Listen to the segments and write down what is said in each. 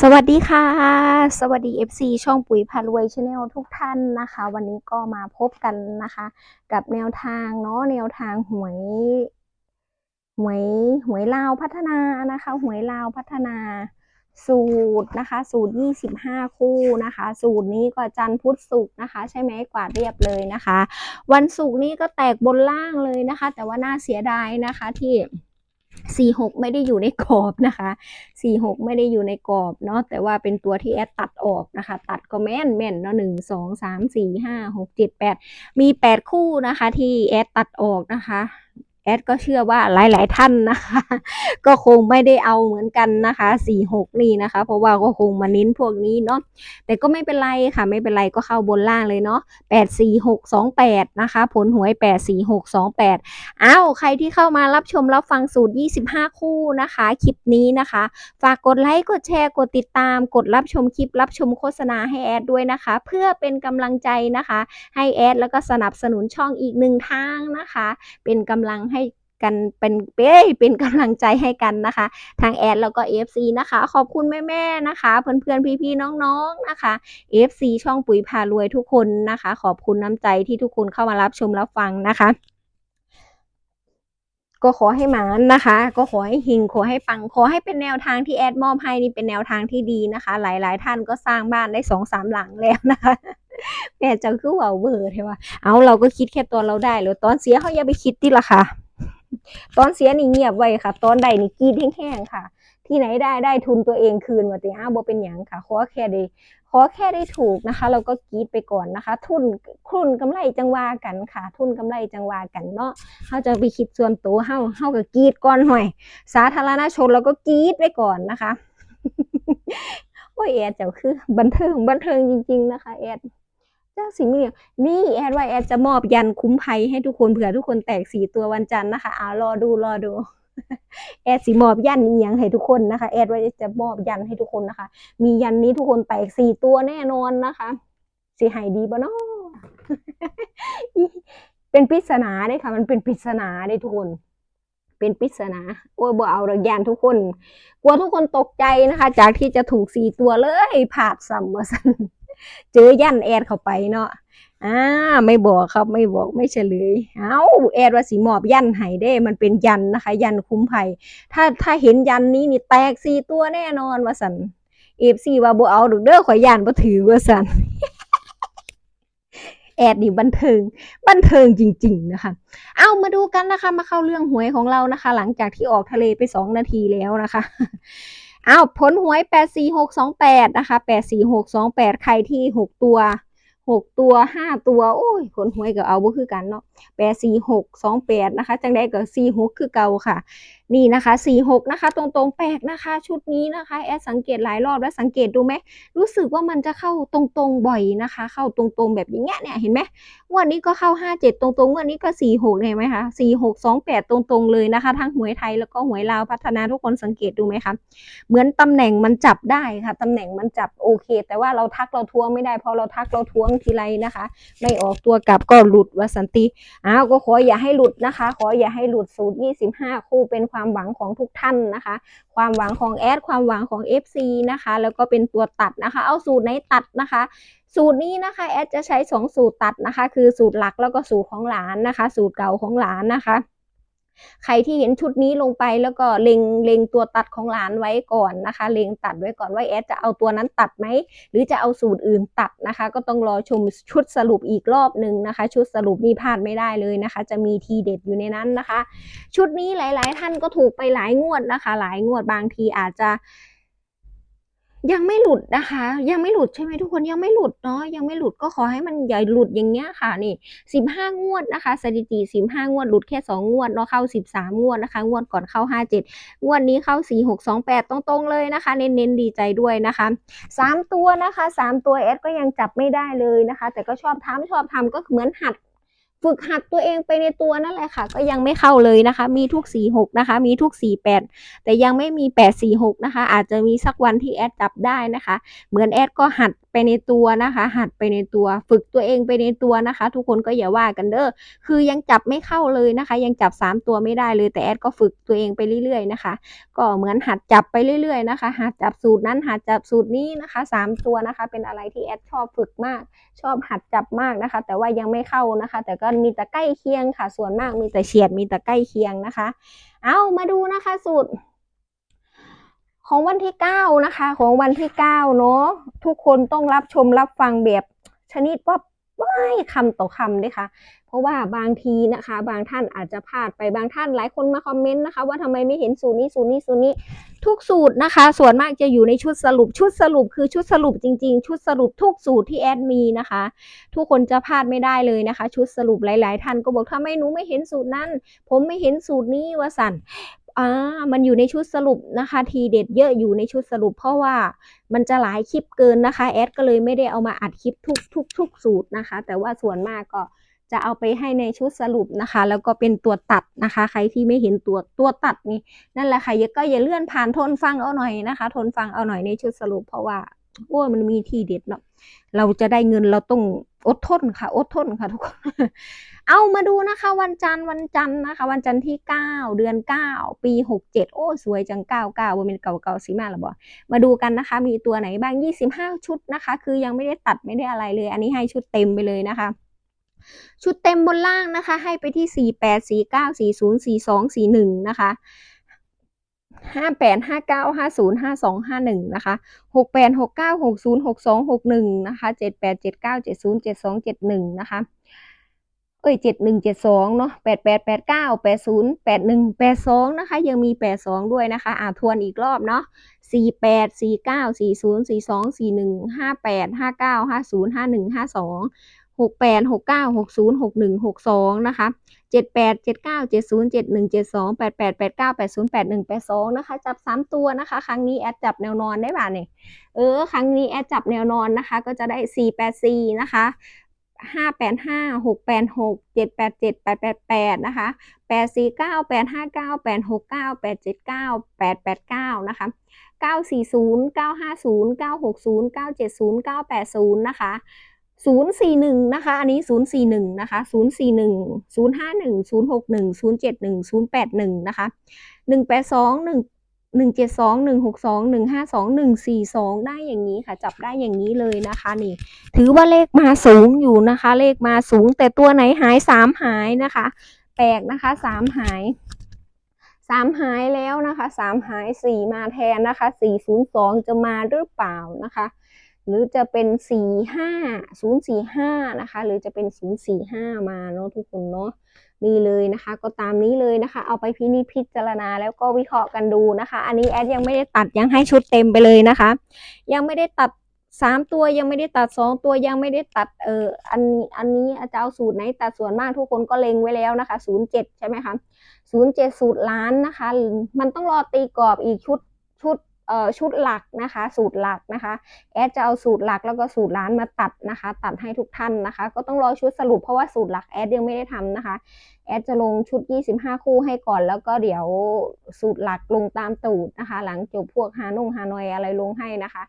สวัสดีค่ะ สวัสดี FC ช่องปุ๋ยพารวยชาแนลทุกท่านนะคะ วันนี้ก็มาพบกันนะคะ กับแนวทางเนาะแนวทางหวยหวยหวยลาวพัฒนานะคะ หวยลาวพัฒนาสูตรนะคะ สูตร 25 คู่นะคะ สูตรนี้ก็จันทร์พุธศุกร์นะคะ ใช่ไหมกวาดเรียบเลยนะคะ วันศุกร์นี้ก็แตกบนล่างเลยนะคะ แต่ว่าน่าเสียดายนะคะที่ สี่หกไม่ได้อยู่ในกรอบนะคะสี่หกไม่ได้อยู่ในกรอบเนาะแต่ว่าเป็นตัวที่แอดตัดออกนะคะ ตัดก็แม่นแม่นเนาะหนึ่งสองสามสี่ห้าหกเจ็ดแปดมีแปดคู่นะคะ ที่แอดตัดออกนะคะ แอดก็เชื่อว่าหลาย ๆ ท่านนะคะ ก็คงไม่ได้เอาเหมือนกันนะคะ46นี่นะคะ เพราะว่าก็คงมาเน้นพวกนี้เนาะแต่ก็ไม่เป็นไรค่ะไม่เป็นไรก็เข้าบนล่างเลยเนาะ84628นะคะ ผลหวย84628อ้าวใครที่เข้ามารับชมรับฟังสูตร25คู่นะคะ คลิปนี้นะคะ ฝากกดไลค์กดแชร์กดติดตาม กดรับชมคลิปรับชมโฆษณาให้แอดด้วยนะคะ เพื่อเป็นกำลังใจนะคะ ให้แอดแล้วก็สนับสนุนช่องอีกหนึ่งทางนะคะ เป็นกำลัง กันเป็นเป้เป็นกำลังใจให้กันนะคะ ทางแอดแล้วก็ FC นะคะ ขอบคุณแม่ๆนะคะ เพื่อนๆพี่ๆน้องๆนะคะ FC ช่องปุ๋ยพารวยทุกคนนะคะ ขอบคุณน้ำใจที่ทุกคนเข้ามารับชมรับฟังนะคะก็ขอให้หมานนะคะ ก็ขอให้หิงขอให้ปัง ขอให้เป็นแนวทางที่แอดมอบให้นี่เป็นแนวทางที่ดีนะคะ หลาย ๆ ท่านก็สร้างบ้านได้สองสามหลังแล้วนะคะแม่จะคือว่าเวอร์ใช่ปะเอาเราก็คิดแค่ตัวเราได้แล้วตอนเสียเขาอย่าไปคิดติละค่ะ ตอนเสียนี่เงียบไว้ค่ะ ตอนใดนี่กีดแห้งๆค่ะ ที่ไหนได้ได้ทุนตัวเองคืนว่าติอ้าวบ่เป็นหยังค่ะขอแค่ได้ขอแค่ได้ถูกนะคะ เราก็กีดไปก่อนนะคะ ทุนทุนกำไรจังวากันค่ะ ทุนกำไรจังวากันเนาะเขาจะไปคิดส่วนตัวเฮาเฮาก็กีดก่อนหน่อย สาธารณชนเราก็กีดไปก่อนนะคะโอ้ยแอดเจ้าคือบันเทิงบันเทิงจริง ๆ นะคะแอด จ้าสิมีเนี่ยนี่แอดไวแอดจะมอบยันคุ้มภัยให้ทุกคนเผื่อทุกคนแตกสี่ตัววันจันทร์นะคะอ่ารอดูรอดูแอดสิมอบยันอียังให้ทุกคนนะคะ แอดไวจะมอบยันให้ทุกคนนะคะ มียันนี้ทุกคนแตกสี่ตัวแน่นอนนะคะสิใหายดีบ่เนาะเป็นปริศนาเด้ค่ะ มันเป็นปริศนาเด้ทุกคน เป็นปริศนาโอ้ยบ่เอาระยานทุกคน กลัวทุกคนตกใจนะคะ จากที่จะถูกสี่ตัวเลยผาดซ้ำมาสัน เจอยันแอดเข้าไปเนาะอ่าไม่บอกครับไม่บอกไม่เฉลย เอาแอดว่าสีหมอบยันให้เด้ มันเป็นยันนะคะ ยันคุ้มภัย ถ้าถ้าเห็นยันนี้นี่แตกสี่ตัวแน่นอนว่าสันเอฟซีว่าบเอาดอกเด้อขอยยันบ่ถือว่าสันแอดนี่บันเทิงบันเทิงจริง ๆ นะคะ เอามาดูกันนะคะ มาเข้าเรื่องหวยของเรานะคะ หลังจากที่ออกทะเลไปสองนาทีแล้วนะคะ อ้าวผลหวย 84628 นะคะ 84628 ใครที่ 6 ตัว 6ตัว5ตัว โอ้ยผลหวยก็เอาบ่คือกันเนาะ84628นะคะ จังได้ก็46คือเก่าค่ะ นี่นะคะ46นะคะ ตรงๆแปลกนะคะ ชุดนี้นะคะ แอดสังเกตหลายรอบแล้วสังเกตดูไหมรู้สึกว่ามันจะเข้าตรงๆบ่อยนะคะ เข้าตรงๆแบบอย่างเงี้ยเนี่ยเห็นไหมวดนี้ก็เข้า57ตรงๆงวดนี้ก็46เห็นไหมคะ46 28ตรงๆเลยนะคะ ทั้งหวยไทยแล้วก็หวยลาวพัฒนาทุกคนสังเกตดูไหมคะเหมือนตำแหน่งมันจับได้ค่ะตำแหน่งมันจับโอเค แต่ว่าเราทักเราทวงไม่ได้พอเราทักเราทวงทีไรนะคะ ไม่ออกตัวกลับก็หลุดวาสันติอ้าวก็ขออย่าให้หลุดนะคะ ขออย่าให้หลุดสูตร 25 คู่เป็นความหวังของทุกท่านนะคะ ความหวังของแอดความหวังของ FC นะคะ แล้วก็เป็นตัวตัดนะคะ เอาสูตรไหนตัดนะคะสูตรนี้นะคะแอดจะใช้สองสูตรตัดนะคะ คือสูตรหลักแล้วก็สูตรของหลานนะคะ สูตรเก่าของหลานนะคะ ใครที่เห็นชุดนี้ลงไปแล้วก็เล็งเล็งตัวตัดของหลานไว้ก่อนนะคะ เล็งตัดไว้ก่อนว่าแอดจะเอาตัวนั้นตัดไหม หรือจะเอาสูตรอื่นตัดนะคะ ก็ต้องรอชมชุดสรุปอีกรอบหนึ่งนะคะ ชุดสรุปนี่พลาดไม่ได้เลยนะคะ จะมีทีเด็ดอยู่ในนั้นนะคะ ชุดนี้หลาย ๆ ท่านก็ถูกไปหลายงวดนะคะ หลายงวดบางทีอาจจะ ยังไม่หลุดนะคะ ยังไม่หลุดใช่ไหมทุกคนยังไม่หลุดเนาะยังไม่หลุดก็ขอให้มันอย่าหลุดอย่างเงี้ยค่ะนี่สิบห้างวดนะคะ สถิติสิบห้างวดหลุดแค่สองงวดเนาะเข้าสิบสามงวดนะคะ งวดก่อนเข้าห้าเจ็ดงวดนี้เข้าสี่หกสองแปดตรงๆเลยนะคะ เน้นๆดีใจด้วยนะคะสามตัวนะคะสามตัวเอสก็ยังจับไม่ได้เลยนะคะ แต่ก็ชอบทำชอบทำก็เหมือนหัด ฝึกหัดตัวเองไปในตัวนั่นแหละค่ะ ก็ยังไม่เข้าเลยนะคะ มีทุกสี่หกนะคะ มีทุกสี่แปดแต่ยังไม่มี 846 นะคะ อาจจะมีสักวันที่แอดจับได้นะคะ เหมือนแอดก็หัด ไปในตัวนะคะ หัดไปในตัว ฝึกตัวเองไปในตัวนะคะ ทุกคนก็อย่าว่ากันเด้อคือยังจับไม่เข้าเลยนะคะ ยังจับ 3 ตัวไม่ได้เลยแต่แอดก็ฝึกตัวเองไปเรื่อยๆนะคะ ก็เหมือนหัดจับไปเรื่อยๆนะคะ หัดจับสูตรนั้นหัดจับสูตรนี้นะคะ 3 ตัวนะคะ เป็นอะไรที่แอดชอบฝึกมาก ชอบหัดจับมากนะคะ แต่ว่ายังไม่เข้านะคะ แต่ก็มีแต่ใกล้เคียงค่ะ ส่วนมากมีแต่เฉียดมีแต่ใกล้เคียงนะคะ เอามาดูนะคะสูตร ของวันที่เก้านะคะ ของวันที่เก้าเนาะทุกคนต้องรับชมรับฟังแบบชนิดว่าไม่คำต่อคำด้วยค่ะ เพราะว่าบางทีนะคะ บางท่านอาจจะพลาดไปบางท่านหลายคนมาคอมเมนต์นะคะ ว่าทำไมไม่เห็นสูตรนี้สูตรนี้สูตรนี้ ทุกสูตรนะคะ ส่วนมากจะอยู่ในชุดสรุปชุดสรุปคือชุดสรุปจริง ๆ ชุดสรุปทุกสูตรที่แอดมีนะคะ ทุกคนจะพลาดไม่ได้เลยนะคะ ชุดสรุปหลาย ๆ ท่านก็บอกทำไมหนูไม่เห็นสูตรนั้น ผมไม่เห็นสูตรนี้วะสัน อ่ามันอยู่ในชุดสรุปนะคะ ทีเด็ดเยอะอยู่ในชุดสรุป เพราะว่ามันจะหลายคลิปเกินนะคะ แอดก็เลยไม่ได้เอามาอัดคลิปทุกทุกทุกสูตรนะคะ แต่ว่าส่วนมากก็จะเอาไปให้ในชุดสรุปนะคะ แล้วก็เป็นตัวตัดนะคะ ใครที่ไม่เห็นตัวตัวตัดนี่นั่นแหละค่ะอย่าก็อย่าเลื่อนผ่านทนฟังเอาหน่อยนะคะ ทนฟังเอาหน่อยในชุดสรุป เพราะว่าโอ้ยมันมีทีเด็ดเนาะเราจะได้เงินเราต้องอดทนค่ะ อดทนค่ะทุกคน เอามาดูนะคะวันจันทร์วันจันทร์นะคะ วันจันทร์ที่ 9 เดือน 9 ปี 67 โอ้สวยจัง 99ว่าเป็นเก่าๆสีมาหรอบอมาดูกันนะคะ มีตัวไหนบ้าง 25 ชุดนะคะ คือยังไม่ได้ตัดไม่ได้อะไรเลย อันนี้ให้ชุดเต็มไปเลยนะคะชุดเต็มบนล่างนะคะ ให้ไปที่ 48 49 40 42 41 นะคะห้าแปดห้าเก้าห้าศูนย์ห้าสองห้าหนึ่งนะคะหกแปดหกเก้าหกศูนย์หกสองหกหนึ่งนะคะเจ็ดแปดเจ็ดเก้าเจ็ดศูนย์เจ็ดสองเจ็ดหนึ่งนะคะ เอ้ยเจ็ดหนึ่งเจ็ดสองเนาะแปดแปดแปดเก้าแปดศูนย์แปดหนึ่งแปดสองนะคะ ยังมีแปดสองด้วยนะคะ อ่าทวนอีกรอบเนาะสี่แปดสี่เก้าสี่ศูนย์สี่สองสี่หนึ่งห้าแปดห้าเก้าห้าศูนย์ห้าหนึ่งห้าสองหกแปดหกเก้าหกศูนย์หกหนึ่งหกสองนะคะเจ็ดแปดเจ็ดเก้าเจ็ดศูนย์เจ็ดหนึ่งเจ็ดสองแปดแปดแปดเก้าแปดศูนย์แปดหนึ่งแปดสองนะคะ จับสามตัวนะคะ ครั้งนี้แอดจับแนวนอนได้ป่ะเนี่ยเออ ครั้งนี้แอดจับแนวนอนนะคะ ก็จะได้สี่แปดสี่นะคะ ห้าแปดห้าหกแปดหกเจ็ดแปดเจ็ดแปดแปดแปดนะคะแปดสี่เก้าแปดห้าเก้าแปดหกเก้าแปดเจ็ดเก้าแปดแปดเก้านะคะเก้าสี่ศูนย์เก้าห้าศูนย์เก้าหกศูนย์เก้าเจ็ดศูนย์เก้าแปดศูนย์นะคะศูนย์สี่หนึ่งนะคะ อันนี้ศูนย์สี่หนึ่งนะคะศูนย์สี่หนึ่งศูนย์ห้าหนึ่งศูนย์หกหนึ่งศูนย์เจ็ดหนึ่งศูนย์แปดหนึ่งนะคะหนึ่งแปดสองหนึ่ง หนึ่งเจ็ดสองหนึ่งหกสองหนึ่งห้าสองหนึ่งสี่สองได้อย่างนี้ค่ะ จับได้อย่างนี้เลยนะคะนี่ ถือว่าเลขมาสูงอยู่นะคะ เลขมาสูง แต่ตัวไหนหายสามหายนะคะ แปลกนะคะสามหายสามหายแล้วนะคะสามหายสี่มาแทนนะคะสี่ศูนย์สองจะมาหรือเปล่านะคะ หรือจะเป็นสี่ห้าศูนย์สี่ห้านะคะ หรือจะเป็นศูนย์สี่ห้ามาเนาะทุกคนเนาะ นี่เลยนะคะ ก็ตามนี้เลยนะคะ เอาไปพินิจพิจารณาแล้วก็วิเคราะห์กันดูนะคะ อันนี้แอดยังไม่ได้ตัดยังให้ชุดเต็มไปเลยนะคะ ยังไม่ได้ตัดสามตัวยังไม่ได้ตัดสองตัวยังไม่ได้ตัดเอออันนี้อันนี้อาจะเอาสูตรไหนตัดส่วนมากทุกคนก็เล็งไว้แล้วนะคะศูนย์เจ็ดใช่ไหมคะศูนย์เจ็ดสูตรล้านนะคะ มันต้องรอตีกรอบอีกชุดชุด ชุดหลักนะคะ สูตรหลักนะคะ แอดจะเอาสูตรหลักแล้วก็สูตรล้านมาตัดนะคะ ตัดให้ทุกท่านนะคะ ก็ต้องรอชุดสรุปเพราะว่าสูตรหลักแอดยังไม่ได้ทำนะคะ แอดจะลงชุด 25 คู่ให้ก่อน แล้วก็เดี๋ยวสูตรหลักลงตามตูดนะคะ หลังจบพวกฮานุ่งฮานอยอะไรลงให้นะคะ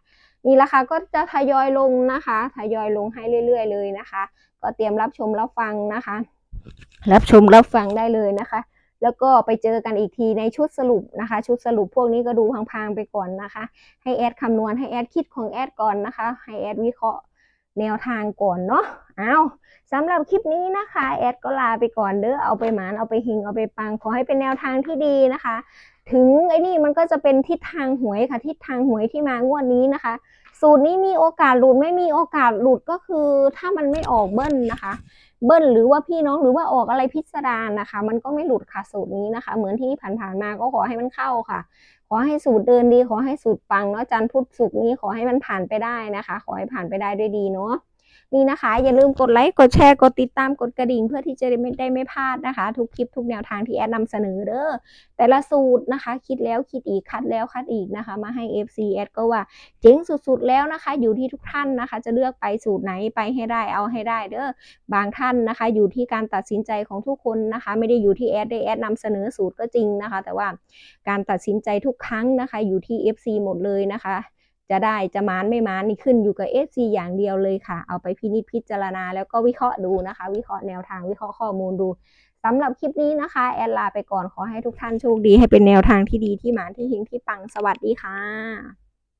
นี่ราคาก็จะทยอยลงนะคะทยอยลงให้เรื่อย ๆ เลยนะคะ ก็เตรียมรับชมรับฟังนะคะ รับชมรับฟังได้เลยนะคะ แล้วก็ไปเจอกันอีกทีในชุดสรุปนะคะ ชุดสรุปพวกนี้ก็ดูพังๆไปก่อนนะคะ ให้แอดคำนวณให้แอดคิดของแอดก่อนนะคะ ให้แอดวิเคราะห์แนวทางก่อนเนาะเอาสำหรับคลิปนี้นะคะ แอดก็ลาไปก่อนเด้อเอาไปหมานเอาไปหิงเอาไปปังขอให้เป็นแนวทางที่ดีนะคะ ถึงไอ้นี่มันก็จะเป็นทิศทางหวยค่ะ ทิศทางหวยที่มางวดนี้นะคะ สูตรนี้มีโอกาสหลุดไม่มีโอกาสหลุดก็คือถ้ามันไม่ออกเบิ้ลนะคะ เบิ้ลหรือว่าพี่น้องหรือว่าออกอะไรพิสดารนะคะ มันก็ไม่หลุดค่ะสูตรนี้นะคะ เหมือนที่ผ่านๆมาก็ขอให้มันเข้าค่ะ ขอให้สูตรเดินดี ขอให้สูตรปังเนาะจันทร์พุธศุกร์นี้ขอให้มันผ่านไปได้นะคะ ขอให้ผ่านไปได้ด้วยดีเนาะ นี่นะคะ อย่าลืมกดไลค์กดแชร์กดติดตามกดกระดิ่ง เพื่อที่จะได้ไม่ได้ไม่พลาดนะคะ ทุกคลิปทุกแนวทางที่แอดนำเสนอเด้อแต่ละสูตรนะคะ คิดแล้วคิดอีกคัดแล้วคัดอีกนะคะ มาให้ FC แอดก็ว่าเจ๋งสุดๆแล้วนะคะ อยู่ที่ทุกท่านนะคะ จะเลือกไปสูตรไหนไปให้ได้เอาให้ได้เด้อบางท่านนะคะ อยู่ที่การตัดสินใจของทุกคนนะคะ ไม่ได้อยู่ที่แอดได้แอดนำเสนอสูตรก็จริงนะคะ แต่ว่าการตัดสินใจทุกครั้งนะคะ อยู่ที่ FC หมดเลยนะคะ จะได้จะมานไม่มานนี่ขึ้นอยู่กับ FC อย่างเดียวเลยค่ะ เอาไปพินิจพิจารณาแล้วก็วิเคราะห์ดูนะคะ วิเคราะห์แนวทางวิเคราะห์ข้อมูลดูสำหรับคลิปนี้นะคะ แอนลาไปก่อนขอให้ทุกท่านโชคดีให้เป็นแนวทางที่ดีที่หมานที่หิงที่ปังสวัสดีค่ะ